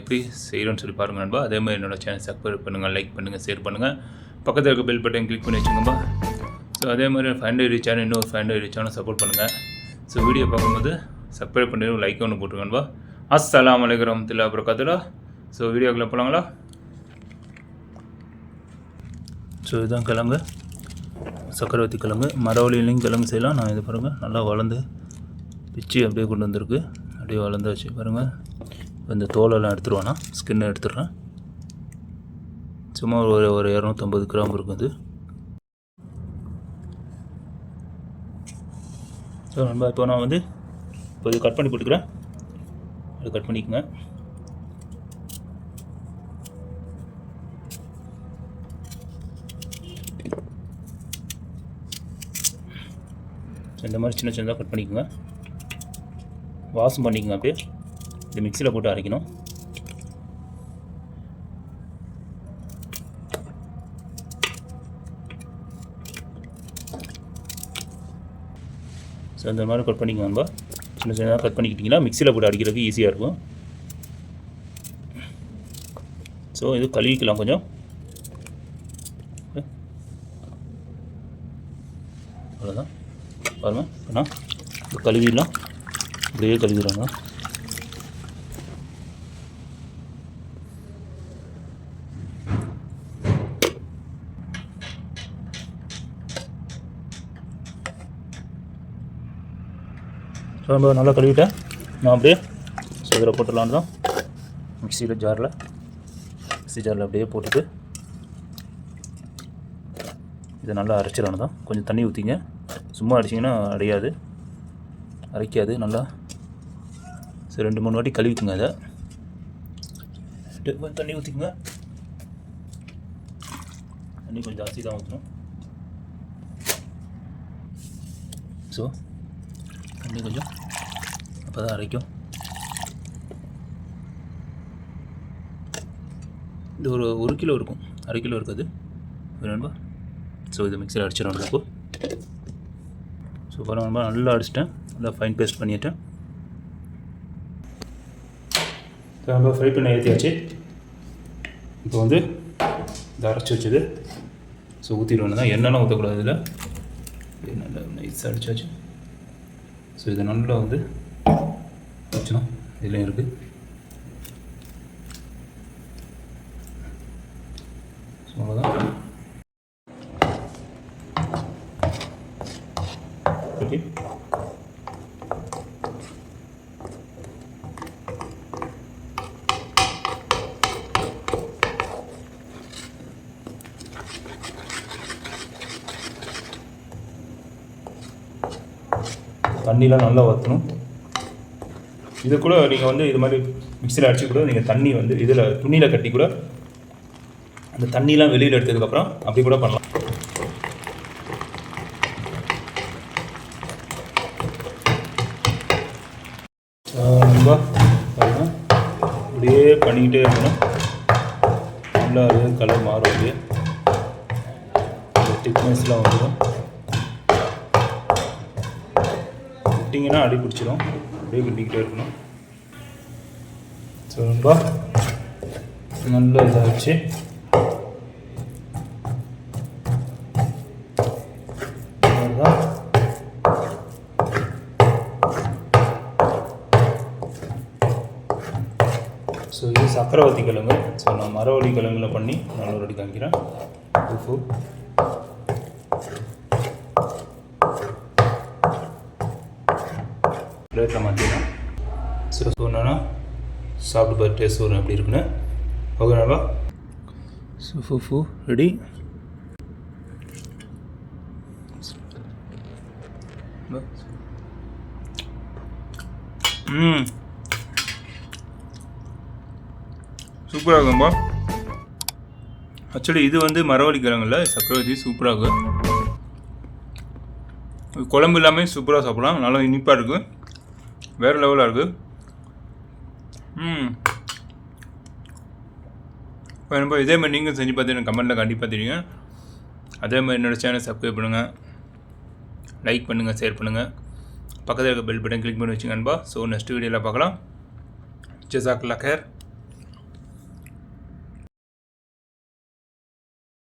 எப்படி செய்கிறோன்னு சொல்லி பாருங்கள் நண்பா. அதே மாதிரி என்னோடய சேனல் சப்ஸ்கிரைப் பண்ணுங்கள் லைக் பண்ணுங்கள் ஷேர் பண்ணுங்கள் பக்கத்தில் இருக்க பெல் பட்டன் கிளிக் பண்ணி வச்சுக்கோம்பா ஸோ அதே மாதிரி ஃபைண்ட் ரீச் சேனல் இன்னொரு ஃபைண்ட் ரீச் ஆனால் சப்போர்ட் பண்ணுங்கள் ஸோ வீடியோ பார்க்கும்போது சப்ஸ்கிரைப் பண்ணி லைக் ஒன்று போட்டுருங்கன்பா அஸ்ஸலாமு அலைக்கும் வரமத்துல்லாஹி வபரகாத்துஹு. ஸோ வீடியோக்குள்ளே போகலாங்களா ஸோ இதுதான் கிழங்கு. சக்கரவர்த்தி கிழங்கு. மரவழியிலையும் கிழங்கு செய்யலாம். நான் இது பாருங்கள் நல்லா வளர்ந்து பிச்சு அப்படியே கொண்டு வந்திருக்கு. அப்படியே வளர்ந்தாச்சு பாருங்கள் இந்த தோலெல்லாம் எடுத்துருவானா? ஸ்கின்னை எடுத்துடுறேன். சும்மா ஒரு ஒரு இரநூத்தம்பது கிராம் இருக்கும் இது. ஸோ நண்பா இப்போ நான் வந்து இப்போ இது கட் பண்ணி போட்டுக்கிறேன். அது கட் பண்ணிக்கோங்க. இந்த மாதிரி சின்ன சின்னதாக கட் பண்ணிக்கோங்க. வாசம் பண்ணிக்கோங்க அப்படியே. இந்த மிக்சியில் போட்டு அரைக்கணும். ஸோ இந்த மாதிரி கட் பண்ணிக்கோங்க நண்பா. சின்ன சின்னதாக கட் பண்ணிக்கிட்டிங்கன்னா மிக்சியில் போட்டு அடிக்கிறதுக்கு ஈஸியாக இருக்கும். ஸோ இது கழுவிக்கலாம் கொஞ்சம். அவ்வளோதான் பாருங்கள் இப்போ நான் கழுவிடலாம். இப்படியே கழுவிடுறாங்க ரொம்ப நம்ம நல்லா கழுவிட்டேன். நான் அப்படியே ஸோ இதில் போட்டுடலான்னு தான் மிக்சியில் ஜாரில் மிக்ஸி ஜாரில் அப்படியே போட்டுட்டு இதை நல்லா அரைச்சிடணும் தான். கொஞ்சம் தண்ணி ஊற்றிங்க சும்மா அடிச்சிங்கன்னா அடையாது. அரைக்காது நல்லா. சரி ரெண்டு மூணு வாட்டி கழுவிக்குங்க அதை. கொஞ்சம் தண்ணி ஊற்றிக்குங்க தண்ணி கொஞ்சம் ஜாஸ்தி தான் ஊற்றணும் ஸோ தண்ணி கொஞ்சம் அப்போ தான் அரைக்கும். இது ஒரு ஒரு கிலோ இருக்கும். அரை கிலோ இருக்காது. வேணும்பா ஸோ இது மிக்சர் அடிச்சிடும் இப்போ ஸோ பாருங்க நல்லா அடிச்சிட்டேன். நல்லா ஃபைன் பேஸ்ட் பண்ணிட்டேன். ஸோ நம்ம ஃப்ரை பண்ண ஏற்றியாச்சு இப்போ வந்து இதை அரைச்சி வச்சது. ஸோ ஊற்றிடுவேன் தான் என்னென்ன ஊற்றக்கூடாது இதில். நல்லா நைஸாக அடிச்சாச்சு. ஸோ இதை நல்லா வந்து வச்சோம் இதுலேயும் இருக்குது ஸோ அவ்வளோதான் ஓகே தண்ணிலாம் நல்லா வற்றணும் இது கூட நீங்கள் வந்து இது மாதிரி மிக்சியில் அடிச்சு கூட நீங்கள் தண்ணி வந்து இதில் துணியில் கட்டி கூட அந்த தண்ணியெலாம் வெளியில் எடுத்ததுக்கப்புறம் அப்படி கூட பண்ணலாம். ரொம்ப அப்படியே பண்ணிக்கிட்டே இருக்கணும். நல்லா அது கலர் மாறும் அப்படியே. திக்னஸ்லாம் வந்துடும் விட்டிங்கன்னா அடி பிடிச்சிடும் அப்படியே கிண்டிக்கிட்டே இருக்கணும். ஸோ ரொம்ப நல்லா இதாகிடுச்சு ஸோ இது சக்கரவர்த்தி கிழங்கு. ஸோ நான் மரவள்ளி கிழங்குல பண்ணி நான் ஒரு அடி காமிக்கிறேன். பிளேட்டில் மாற்றிடலாம் ஸோ ஸோ என்னன்னா சாப்பிட்டு பார்த்து டேஸ்ட் வரும் எப்படி இருக்குன்னு. ஓகே நல்லா? ஸோ ஃபூ ரெடி ம். சூப்பராக இருக்கும்பா ஆக்சுவலி இது வந்து மரவள்ளி கிழங்குல சக்கரவர்த்தி சூப்பராக இருக்கும் குழம்பு இல்லாமல் சூப்பராக சாப்பிடலாம். நல்லா இனிப்பாக இருக்குது வேறு லெவலாக இருக்குது ம். வேணும்பா இதே மாதிரி நீங்கள் செஞ்சு பார்த்து எனக்கு கமெண்ட்டில் கண்டிப்பாக தெரியுங்க. அதே மாதிரி என்னோடய சேனல் சப்ஸ்கிரைப் பண்ணுங்கள் லைக் பண்ணுங்கள் ஷேர் பண்ணுங்கள் பக்கத்தில் இருக்க பெல் பட்டன் கிளிக் பண்ணி வச்சுங்க ஸோ நெக்ஸ்ட் வீடியோவில் பார்க்கலாம். ஜசாக்லா கேர்.